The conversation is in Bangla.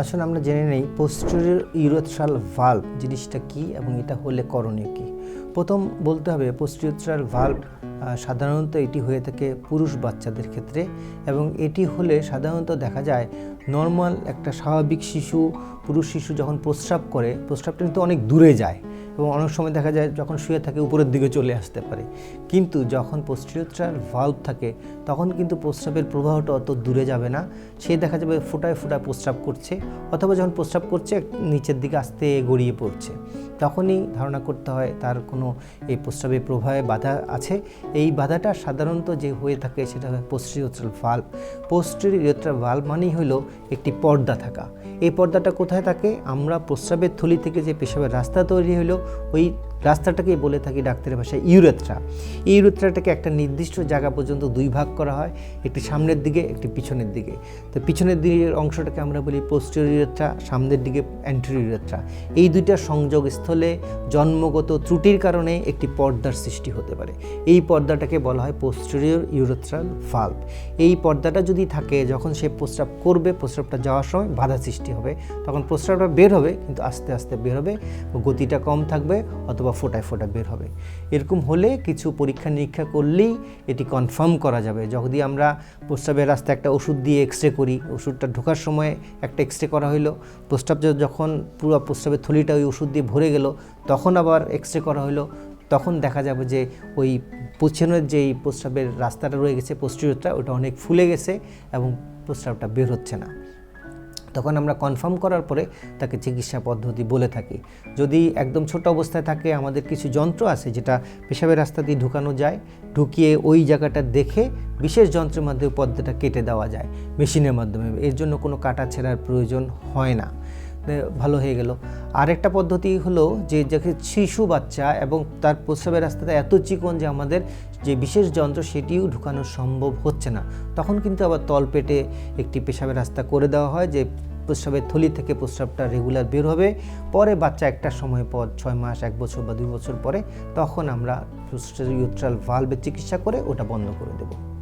আসলে আমরা জেনে নেই পোস্টেরিয়র ইউরোথ্রাল ভাল্ব জিনিসটা কি এবং এটা হলে করণীয় কি। প্রথম বলতে হবে পোস্টেরিয়র ভাল্ব সাধারণত এটি হয়ে থাকে পুরুষ বাচ্চাদের ক্ষেত্রে এবং এটি হলে সাধারণত দেখা যায় নর্মাল একটা স্বাভাবিক শিশু, পুরুষ শিশু যখন প্রস্রাব করে, প্রস্রাবটা কিন্তু অনেক দূরে যায়। এবং অনেক সময় দেখা যায় যখন শুয়ে থাকে উপরের দিকে চলে আসতে পারে। কিন্তু যখন পোস্টেরিয়র ভাল্ব থাকে, তখন কিন্তু প্রস্রাবের প্রবাহটা অত দূরে যাবে না। সে দেখা যাবে ফোটায় ফোটায় প্রস্রাব করছে, অথবা যখন প্রস্রাব করছে, নিচের দিকে আস্তে গড়িয়ে পড়ছে। তখনই ধারণা করতে হয় তার কোনো এই প্রস্রাবের প্রবাহে বাধা আছে। এই বাধাটা সাধারণত যে হয়ে থাকে সেটা হয় পোস্টেরিয়র ভাল্ব পোস্টেরিয়র ভাল্ব মানেই হলো একটি পর্দা থাকা। এই পর্দাটা কোথায় থাকে? আমরা প্রস্রাবের থলি থেকে যে পেশাবের রাস্তা তৈরি হলো, ওই রাস্তাটাকেই বলে থাকি ডাক্তারের ভাষায় ইউরেথ্রা এই ইউরেথ্রাটাকে একটা নির্দিষ্ট জায়গা পর্যন্ত দুই ভাগ করা হয়, একটি সামনের দিকে, একটি পিছনের দিকে। তো পিছনের দিকের অংশটাকে আমরা বলি পোস্টেরিয়র ইউরেথ্রা সামনের দিকে অ্যান্টেরিয়র ইউরেথ্রা এই দুইটা সংযোগস্থলে জন্মগত ত্রুটির কারণে একটি পর্দার সৃষ্টি হতে পারে। এই পর্দাটাকে বলা হয় পোস্টেরিয়র ইউরেথ্রাল ভাল্ব এই পর্দাটা যদি থাকে, যখন সে প্রস্রাব করবে, প্রস্রাবটা যাওয়ার সময় বাধা সৃষ্টি হবে। তখন প্রস্রাবটা বের হবে, কিন্তু আস্তে আস্তে বের হবে, গতিটা কম থাকবে, অথবা ফোটায় ফোটা বের হবে। এরকম হলে কিছু পরীক্ষা নিরীক্ষা করলেই এটি কনফার্ম করা যাবে। যদি আমরা প্রস্রাবের রাস্তায় একটা ওষুধ দিয়ে এক্স রে করি, ওষুধটা ঢোকার সময় একটা এক্স রে করা হলো প্রস্রাব যখন পুরো প্রস্রাবের থলিটা ওই ওষুধ দিয়ে ভরে গেল, তখন আবার এক্স রে করা হলো তখন দেখা যাবে যে ওই পিছনের যেই প্রস্রাবের রাস্তাটা রয়ে গেছে পোস্টিরিয়রটা ওটা অনেক ফুলে গেছে এবং প্রস্রাবটা বের হচ্ছে না। তখন আমরা কনফার্ম করার পরে তাকে চিকিৎসা পদ্ধতি বলে থাকি। যদি একদম ছোট অবস্থায় থাকে, আমাদের কিছু যন্ত্র আছে যেটা পেশাবের রাস্তা দিয়ে ঢুকানো যায়, ঢুকিয়ে ওই জায়গাটা দেখে বিশেষ যন্ত্রের মাধ্যমে পর্দাটা কেটে দেওয়া যায়, মেশিনের মাধ্যমে। এর জন্য কোনো কাটা ছেঁড়ার প্রয়োজন হয় না। ভালো হয়ে গেল। আরেকটা পদ্ধতি হলো যে যাকে শিশু বাচ্চা এবং তার প্রস্রাবের রাস্তাটা এত চিকন যে আমাদের যে বিশেষ যন্ত্র সেটিও ঢুকানো সম্ভব হচ্ছে না। তখন কিন্তু আবার তলপেটে একটি পেশাবের রাস্তা করে দেওয়া হয় যে, প্রস্রাবের থলি থেকে প্রস্রাবটা রেগুলার বের হবে। পরে বাচ্চা একটা সময় পর, ছয় মাস, এক বছর বা দুই বছর পরে, তখন আমরা ইউট্রাল ভালভের চিকিৎসা করে ওটা বন্ধ করে দেবো।